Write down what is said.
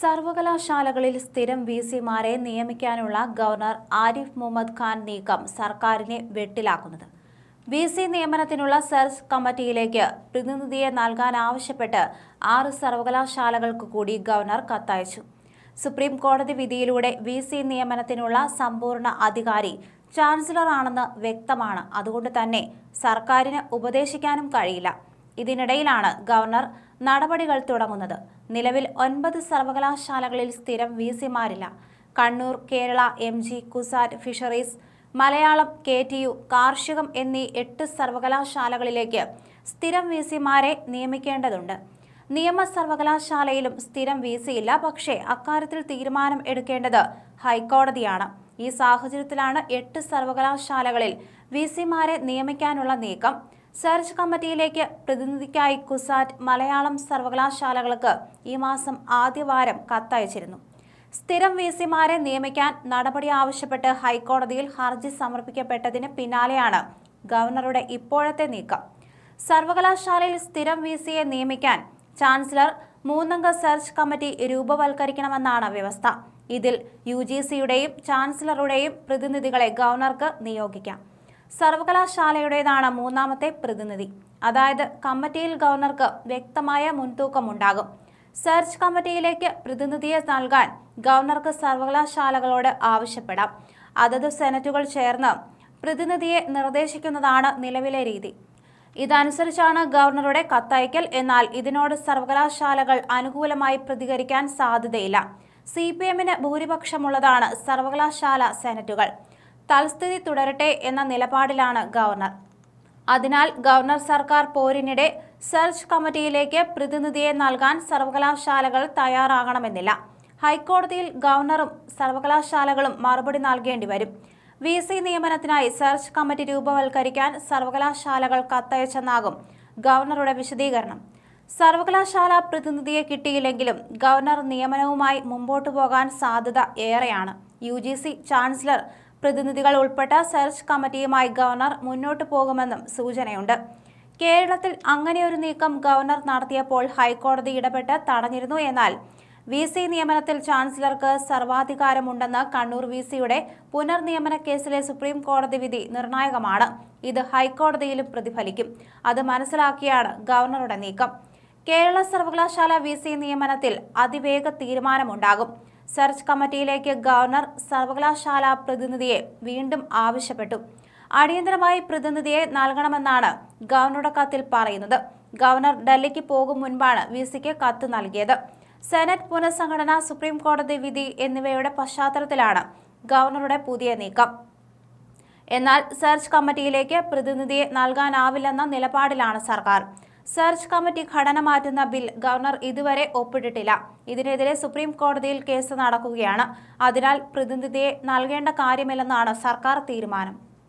സർവകലാശാലകളിൽ സ്ഥിരം വി സിമാരെ നിയമിക്കാനുള്ള ഗവർണർ ആരിഫ് മുഹമ്മദ് ഖാൻ നീക്കം സർക്കാരിനെ വെട്ടിലാക്കുന്നത്. വി സി നിയമനത്തിനുള്ള സെർച്ച് കമ്മിറ്റിയിലേക്ക് പ്രതിനിധിയെ നൽകാൻ ആവശ്യപ്പെട്ട് ആറ് സർവകലാശാലകൾക്ക് കൂടി ഗവർണർ കത്തയച്ചു. സുപ്രീം കോടതി വിധിയിലൂടെ വി സി നിയമനത്തിനുള്ള സമ്പൂർണ അധികാരി ചാൻസലറാണെന്ന് വ്യക്തമാണ്. അതുകൊണ്ട് തന്നെ സർക്കാരിന് ഉപദേശിക്കാനും കഴിയില്ല. ഇതിനിടയിലാണ് ഗവർണർ നടപടികൾ തുടങ്ങുന്നത്. നിലവിൽ ഒൻപത് സർവകലാശാലകളിൽ സ്ഥിരം V സിമാരില്ല Kannur Kerala M G CUSAT fisheries Malayalam K T U കാർഷികം എന്നീ എട്ട് സർവകലാശാലകളിലേക്ക് സ്ഥിരം വി സിമാരെ നിയമിക്കേണ്ടതുണ്ട്. നിയമ സർവകലാശാലയിലും സ്ഥിരം വി സിയില്ല പക്ഷേ അക്കാര്യത്തിൽ തീരുമാനം എടുക്കേണ്ടത് ഹൈക്കോടതിയാണ്. ഈ സാഹചര്യത്തിലാണ് എട്ട് സർവകലാശാലകളിൽ വി സിമാരെ നിയമിക്കാനുള്ള നീക്കം. സെർച്ച് കമ്മിറ്റിയിലേക്ക് പ്രതിനിധിക്കായി കുസാറ്റ് മലയാളം സർവകലാശാലകൾക്ക് ഈ മാസം ആദ്യവാരം കത്തയച്ചിരുന്നു. സ്ഥിരം വി സിമാരെ നിയമിക്കാൻ നടപടി ആവശ്യപ്പെട്ട് ഹൈക്കോടതിയിൽ ഹർജി സമർപ്പിക്കപ്പെട്ടതിന് പിന്നാലെയാണ് ഗവർണറുടെ ഇപ്പോഴത്തെ നീക്കം. സർവകലാശാലയിൽ സ്ഥിരം വി സിയെ നിയമിക്കാൻ ചാൻസലർ മൂന്നംഗ സെർച്ച് കമ്മിറ്റി രൂപവൽക്കരിക്കണമെന്നാണ് വ്യവസ്ഥ. ഇതിൽ യു ചാൻസലറുടെയും പ്രതിനിധികളെ ഗവർണർക്ക് നിയോഗിക്കാം. സർവകലാശാലയുടേതാണ് മൂന്നാമത്തെ പ്രതിനിധി. അതായത് കമ്മിറ്റിയിൽ ഗവർണർക്ക് വ്യക്തമായ മുൻതൂക്കമുണ്ടാകും. സെർച്ച് കമ്മിറ്റിയിലേക്ക് പ്രതിനിധിയെ നൽകാൻ ഗവർണർക്ക് സർവകലാശാലകളോട് ആവശ്യപ്പെടാം. അതത് സെനറ്റുകൾ ചേർന്ന് പ്രതിനിധിയെ നിർദ്ദേശിക്കുന്നതാണ് നിലവിലെ രീതി. ഇതനുസരിച്ചാണ് ഗവർണറുടെ കത്തയക്കൽ. എന്നാൽ ഇതിനോട് സർവകലാശാലകൾ അനുകൂലമായി പ്രതികരിക്കാൻ സാധ്യതയില്ല. സി പി എമ്മിന് ഭൂരിപക്ഷമുള്ളതാണ് സർവകലാശാല സെനറ്റുകൾ. തൽസ്ഥിതി തുടരട്ടെ എന്ന നിലപാടിലാണ് ഗവർണർ. അതിനാൽ ഗവർണർ സർക്കാർ പോരിനിടെ സെർച്ച് കമ്മിറ്റിയിലേക്ക് പ്രതിനിധിയെ നൽകാൻ സർവകലാശാലകൾ തയ്യാറാകണമെന്നില്ല. ഹൈക്കോടതിയിൽ ഗവർണറും സർവകലാശാലകളും മറുപടി നൽകേണ്ടി വരും. വി സി നിയമനത്തിനായി സെർച്ച് കമ്മിറ്റി രൂപവൽക്കരിക്കാൻ സർവകലാശാലകൾ കത്തയച്ചെന്നാകും ഗവർണറുടെ വിശദീകരണം. സർവകലാശാല പ്രതിനിധിയെ കിട്ടിയില്ലെങ്കിലും ഗവർണർ നിയമനവുമായി മുമ്പോട്ടു പോകാൻ സാധ്യത ഏറെയാണ്. യു ചാൻസലർ പ്രതിനിധികൾ ഉൾപ്പെട്ട സെർച്ച് കമ്മിറ്റിയുമായി ഗവർണർ മുന്നോട്ടു പോകുമെന്നും സൂചനയുണ്ട്. കേരളത്തിൽ അങ്ങനെയൊരു നീക്കം ഗവർണർ നടത്തിയപ്പോൾ ഹൈക്കോടതി ഇടപെട്ട് തടഞ്ഞിരുന്നു എന്നാൽ വി സി നിയമനത്തിൽ ചാൻസലർക്ക് സർവാധികാരമുണ്ടെന്ന് കണ്ണൂർ വി സിയുടെ പുനർനിയമന കേസിലെ സുപ്രീം കോടതി വിധി നിർണായകമാണ്. ഇത് ഹൈക്കോടതിയിലും പ്രതിഫലിക്കും. അത് മനസ്സിലാക്കിയാണ് ഗവർണറുടെ നീക്കം. കേരള സർവകലാശാല വി സി നിയമനത്തിൽ അതിവേഗ തീരുമാനമുണ്ടാകും. സെർച്ച് കമ്മിറ്റിയിലേക്ക് ഗവർണർ സർവകലാശാല പ്രതിനിധിയെ വീണ്ടും ആവശ്യപ്പെട്ടു. അടിയന്തരമായി പ്രതിനിധിയെ നൽകണമെന്നാണ് ഗവർണറുടെ കത്തിൽ പറയുന്നത്. ഗവർണർ ഡൽഹിക്ക് പോകും മുൻപാണ് വി സിക്ക് കത്ത് നൽകിയത്. സെനറ്റ് പുനഃസംഘടന സുപ്രീം കോടതി വിധി എന്നിവയുടെ പശ്ചാത്തലത്തിലാണ് ഗവർണറുടെ പുതിയ നീക്കം. എന്നാൽ സെർച്ച് കമ്മിറ്റിയിലേക്ക് പ്രതിനിധിയെ നൽകാനാവില്ലെന്ന നിലപാടിലാണ് സർക്കാർ. സെർച്ച് കമ്മിറ്റി ഘടന മാറ്റുന്ന ബിൽ ഗവർണർ ഇതുവരെ ഒപ്പിട്ടിട്ടില്ല. ഇതിനെതിരെ സുപ്രീം കോടതിയിൽ കേസ് നടക്കുകയാണ്. അതിനാൽ പ്രതിനിധിയെ നൽകേണ്ട കാര്യമില്ലെന്നാണ് സർക്കാർ തീരുമാനം.